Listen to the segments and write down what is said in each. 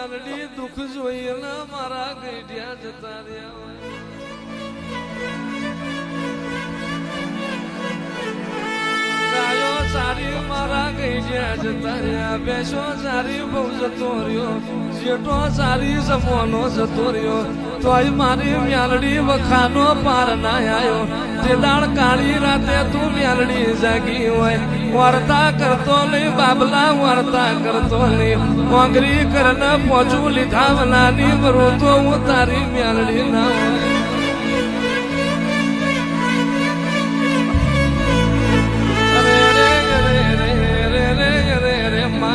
મ્યાલડી દુઃખ જોઈને મારા ગઈઢિયા જતા રહ્યા હોય. સારી બહુ જતો રહ્યો. જેટો સારી સમોનો જતો રહ્યો. તોય મારી મ્યાલડી વખાનો પાર ના આવ્યો તે દાળ કાળી રાતે તું મ્યાલડી જાગી હોય. વાર્તા કરતો નહીં, બાબલા વાર્તા કરતો નહીં. મોંગરી કરને પોચું લીધા વલાની વરું તો હું તારી મ્યાલડી ના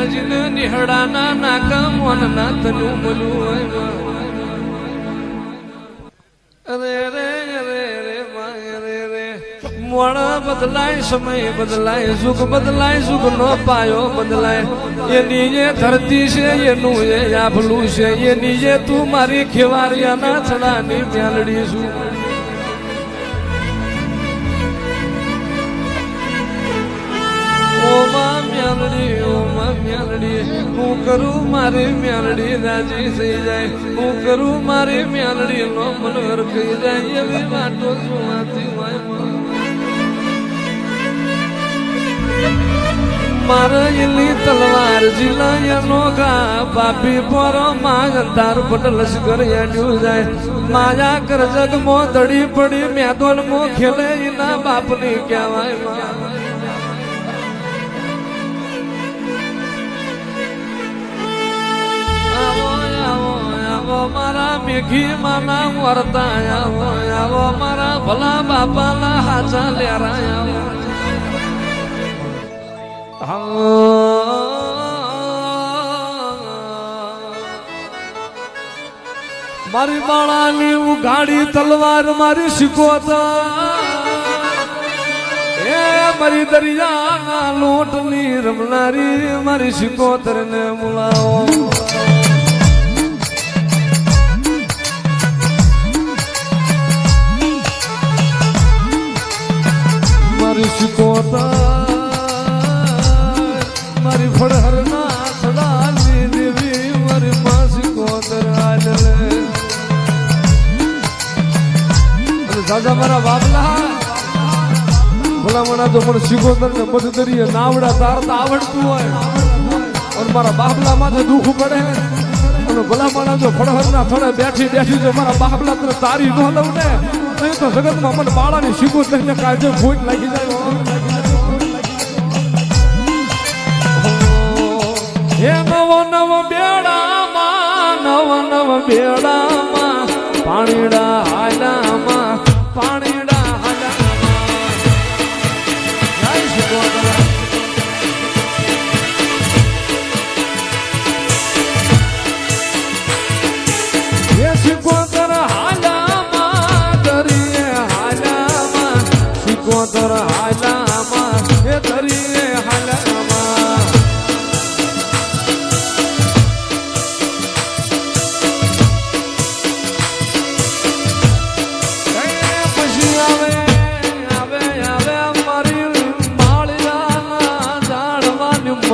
માજીને નિહડાના નાકા મોનના તનું મલું અરે રે અરે રે, માય રે રે. મોણ બદલાય, સમય બદલાય, સુખ બદલાય સુખ નો પાયો બદલાય. એની જે ધરતી છે, એનું એ આભલું છે. એની જે તું મારી ખેવારિયાના છડાની મ્યાલડી છું. મ્યાલડી ઓમાં મ્યાલડી, હું કરું મારી મ્યાલડી, રાજી થઈ જાય. હું કરું મારી મ્યાલડી, નો મનોહર થઈ જાય. એવી વાતો સુવાતી હોય મારા એલી તલવાર જીલાયનો ગા બાપી પોરો માંગ તાર પટ લશ્કર યાડ્યું જાય. માયા કર જગ મો દડી પડી મેદોન મો ખેલે, એના બાપની કહેવાય મેઘી મામા વરતા આવો આવો મારા ભલા બાપાના હાજા લેરા આવો મારી બાળાની ઉઘાડી તલવાર મારી શીખવતા એ મારી દરિયા લોટની રમનારી મારી શીખોતર ને મુલાવો ફળહર ના ને નાવડા તારતા આવડતું હોય. અને મારા બાબલા દુઃખ પડે. અને જો ફળહરના થડે બેઠી બેઠી મારા બાબલા તને તારી ન લઉં ને, તો જગતમાં મને બાળાની શિકોતર ને કાજે ભૂત લાગી જાય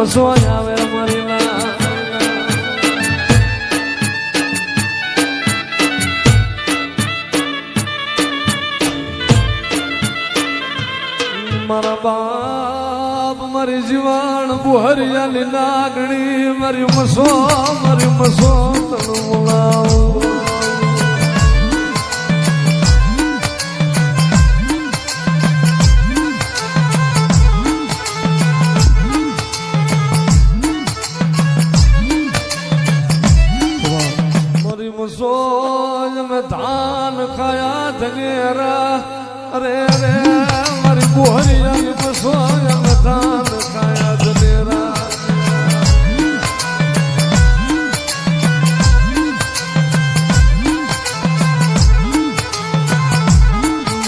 મસવાય આવે મારી ના મારા બાપ, મારી જીવાણ, બુહરિયાની નાગણી મારી મસો મારી મસો તનું બોલાવું મેં ધાન ખાયા ધનેરા અરે રે મારી બોહરિયાની મસો મેં ધાન ખાયા ધનેરા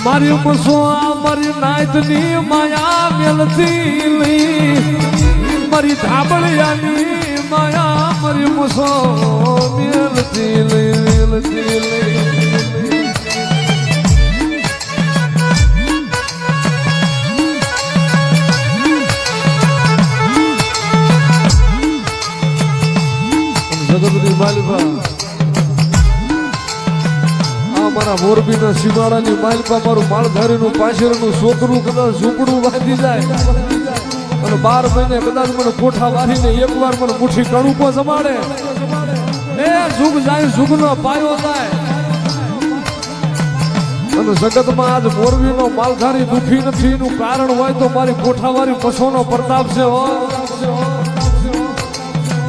મારી મસો મારી નાયતની માયા મેલતી મારી ધાબળિયાની માયા મારી મસો મેલતી જગતની સીમાડાની મારા આ મારા મોરબીના સીમાડાની માલિકા મારું માલધારીનું પાછળનું છોકરું કદાચ ઝૂંપડું બાંધી જાય. અને બાર મહિને કદાચ મને કોઠા વારીને એકવાર મને મુઠ્ઠી કણુકો જમાડે. એ જુગ જાય, જુગનો પાયો થાય અને જગતમાં આજ મોરબીનો માલધારી દુખી નથી. એનું કારણ હોય તો મારી કોઠાવારી પશુનો પ્રતાપ છે, હો.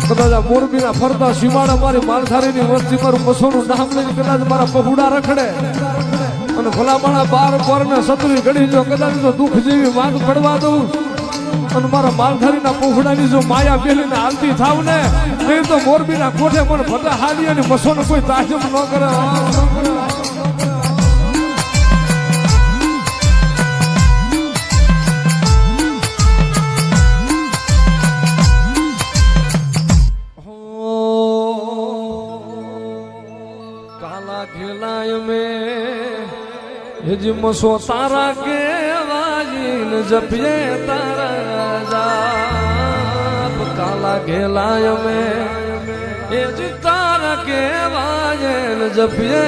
કદાચ આ મોરબીના ફરતા સીમાડા મારી માલધારીની વસ્તી મારું પશુનું નામ લઈને કદાચ મારા પહુડા રખડે. અને ભલામણા બાર પર ને સતરી ઘડી જો કદાચ તો દુઃખ જેવી માંગ પડવા દઉં. અને મારા માલધારીના પોખડાની જો માયા બેલીને હાલતી થાવ ને નહીં તો મોરબીના કોઠે પણ ભટા હાલી અને પશુને કોઈ તાજબ ન કરે. કાલા ખેલાય મેં હિજમસો તારા કે વાજીન જપીએ તારા. જાપ કાલા ઘેલાય અમે એ જ તારા કેવાય જપીએ